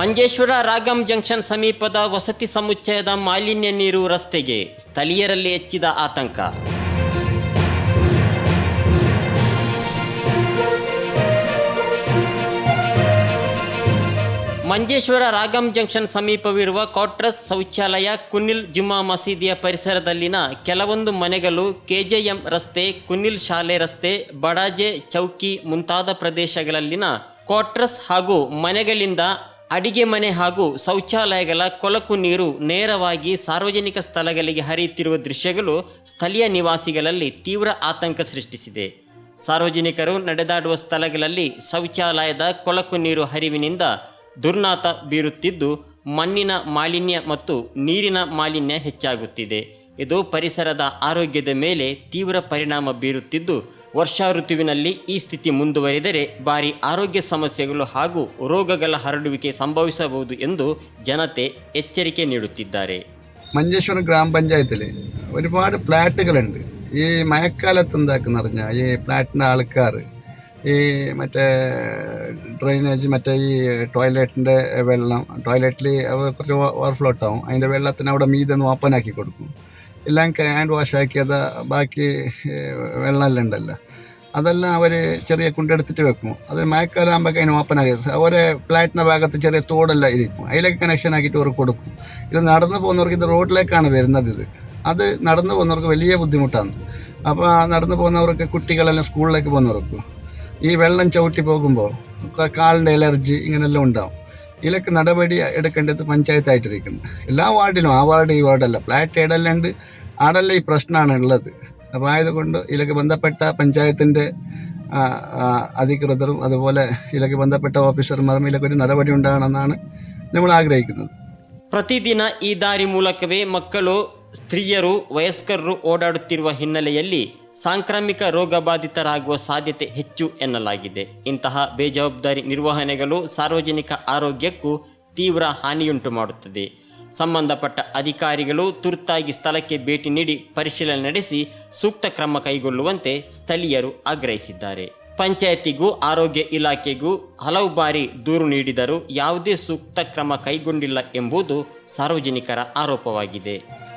Manjeshwar Ragam junction ಸಮೀಪದ ವಸತಿ ಸಮುಚ್ಚಯದ ಮಾಲಿನ್ಯ ನೀರು ರಸ್ತೆಗೆ ಸ್ಥಳೀಯರಲ್ಲಿ ಹೆಚ್ಚಿದ ಆತಂಕ. ಮಂಜೇಶ್ವರ ರಾಗಂ ಜಂಕ್ಷನ್ ಸಮೀಪವಿರುವ ಕ್ವಾಟ್ರಸ್ ಶೌಚಾಲಯ ಕುನಿಲ್ ಜುಮಾ ಮಸೀದಿಯ ಪರಿಸರದಲ್ಲಿನ ಕೆಲವೊಂದು ಮನೆಗಳು ಕೆಜೆಎಂ ರಸ್ತೆ, ಕುನಿಲ್ ಶಾಲೆ ರಸ್ತೆ, ಬಡಾಜೆ ಚೌಕಿ ಮುಂತಾದ ಪ್ರದೇಶಗಳಲ್ಲಿನ ಕ್ವಾಟ್ರಸ್ ಹಾಗೂ ಮನೆಗಳಿಂದ ಅಡಿಗೆ ಮನೆ ಹಾಗೂ ಶೌಚಾಲಯಗಳ ಕೊಳಕು ನೀರು ನೇರವಾಗಿ ಸಾರ್ವಜನಿಕ ಸ್ಥಳಗಳಿಗೆ ಹರಿಯುತ್ತಿರುವ ದೃಶ್ಯಗಳು ಸ್ಥಳೀಯ ನಿವಾಸಿಗಳಲ್ಲಿ ತೀವ್ರ ಆತಂಕ ಸೃಷ್ಟಿಸಿದೆ. ಸಾರ್ವಜನಿಕರು ನಡೆದಾಡುವ ಸ್ಥಳಗಳಲ್ಲಿ ಶೌಚಾಲಯದ ಕೊಳಕು ನೀರು ಹರಿವಿನಿಂದ ದುರ್ನಾತ ಬೀರುತ್ತಿದ್ದು, ಮಣ್ಣಿನ ಮಾಲಿನ್ಯ ಮತ್ತು ನೀರಿನ ಮಾಲಿನ್ಯ ಹೆಚ್ಚಾಗುತ್ತಿದೆ. ಇದು ಪರಿಸರದ ಆರೋಗ್ಯದ ಮೇಲೆ ತೀವ್ರ ಪರಿಣಾಮ ಬೀರುತ್ತಿದ್ದು ವರ್ಷಾ ಋತುವಿನಲ್ಲಿ ಈ ಸ್ಥಿತಿ ಮುಂದುವರಿದರೆ ಭಾರಿ ಆರೋಗ್ಯ ಸಮಸ್ಯೆಗಳು ಹಾಗೂ ರೋಗಗಳ ಹರಡುವಿಕೆ ಸಂಭವಿಸಬಹುದು ಎಂದು ಜನತೆ ಎಚ್ಚರಿಕೆ ನೀಡುತ್ತಿದ್ದಾರೆ മഞ്ചേശ്വരം ഗ്രാമപഞ്ചായത്തിൽ ഒരുപാട് ഫ്ലാറ്റുകളുണ്ട് ഈ മഴക്കാലത്ത് എന്താക്കുന്ന പറഞ്ഞാൽ ഈ ഫ്ലാറ്റിൻ്റെ ആൾക്കാർ ഈ മറ്റേ ഡ്രെയിനേജ് മറ്റേ ഈ ടോയ്ലറ്റിൻ്റെ വെള്ളം ടോയ്ലറ്റിൽ കുറച്ച് ഓവർഫ്ലോ ആവും അതിൻ്റെ വെള്ളത്തിന് അവിടെ മീതെ ഒന്ന് ഓപ്പൺ ആക്കി കൊടുക്കും എല്ലാം ഹാൻഡ് വാഷ് ആക്കിയത് ബാക്കി വെള്ളമെല്ലാം ഉണ്ടല്ലോ. അതെല്ലാം അവർ ചെറിയ കുണ്ടെടുത്തിട്ട് വെക്കും. അത് മഴക്കാലം ആകുമ്പോൾ അതിന് ഓപ്പൺ ആക്കി ഓരോ ഫ്ലാറ്റിന്റെ ഭാഗത്ത് ചെറിയ തോടെല്ലാം ഇരിക്കും. അതിലേക്ക് കണക്ഷൻ ആക്കിയിട്ട് അവർക്ക് കൊടുക്കും. ഇത് നടന്നു പോകുന്നവർക്ക് ഇത് റോഡിലേക്കാണ് വരുന്നത് ഇത്. അത് നടന്നു പോകുന്നവർക്ക് വലിയ ബുദ്ധിമുട്ടാണ്. അപ്പോൾ നടന്നു പോകുന്നവർക്ക് കുട്ടികളെല്ലാം സ്കൂളിലേക്ക് പോകുന്നവർക്ക് ഈ വെള്ളം ചവിട്ടി പോകുമ്പോൾ കാലിന്റെ അലർജി ഇങ്ങനെല്ലാം ഉണ്ടാവും. ഇതിലൊക്കെ നടപടി എടുക്കേണ്ടത് പഞ്ചായത്തായിട്ടിരിക്കുന്നത് എല്ലാ വാർഡിലും ആ വാർഡ് ഈ വാർഡല്ല ഫ്ലാറ്റ് ഏടെല്ലാം ഉണ്ട് ആടെല്ലാം ഈ പ്രശ്നമാണ് ഉള്ളത് അപ്പോൾ ആയതുകൊണ്ട് ഇതിലൊക്കെ ബന്ധപ്പെട്ട പഞ്ചായത്തിൻ്റെ ആ, ആ, അധികൃതരും അതുപോലെ ഇതിലൊക്കെ ബന്ധപ്പെട്ട ഓഫീസർമാരും ഇതിലൊക്കെ ഒരു നടപടി ഉണ്ടാകണമെന്നാണ് നമ്മൾ ആഗ്രഹിക്കുന്നത് ಪ್ರತಿದಿನ ಈ ದಾರಿ ಮೂಲಕವೇ ಮಕ್ಕಳು ಸ್ತ್ರೀಯರು ವಯಸ್ಕರು ಓಡಾಡುತ್ತಿರುವ ಹಿನ್ನೆಲೆಯಲ್ಲಿ ಸಾಂಕ್ರಾಮಿಕ ರೋಗ ಬಾಧಿತರಾಗುವ ಸಾಧ್ಯತೆ ಹೆಚ್ಚು ಎನ್ನಲಾಗಿದೆ. ಇಂತಹ ಬೇಜವಾಬ್ದಾರಿ ನಿರ್ವಹಣೆಗಳು ಸಾರ್ವಜನಿಕ ಆರೋಗ್ಯಕ್ಕೂ ತೀವ್ರ ಹಾನಿಯುಂಟು ಮಾಡುತ್ತದೆ. ಸಂಬಂಧಪಟ್ಟ ಅಧಿಕಾರಿಗಳು ತುರ್ತಾಗಿ ಸ್ಥಳಕ್ಕೆ ಭೇಟಿ ನೀಡಿ ಪರಿಶೀಲನೆ ನಡೆಸಿ ಸೂಕ್ತ ಕ್ರಮ ಕೈಗೊಳ್ಳುವಂತೆ ಸ್ಥಳೀಯರು ಆಗ್ರಹಿಸಿದ್ದಾರೆ. ಪಂಚಾಯತಿಗೂ, ಆರೋಗ್ಯ ಇಲಾಖೆಗೂ ಹಲವು ಬಾರಿ ದೂರು ನೀಡಿದರೂ ಯಾವುದೇ ಸೂಕ್ತ ಕ್ರಮ ಕೈಗೊಂಡಿಲ್ಲ ಎಂಬುದು ಸಾರ್ವಜನಿಕರ ಆರೋಪವಾಗಿದೆ.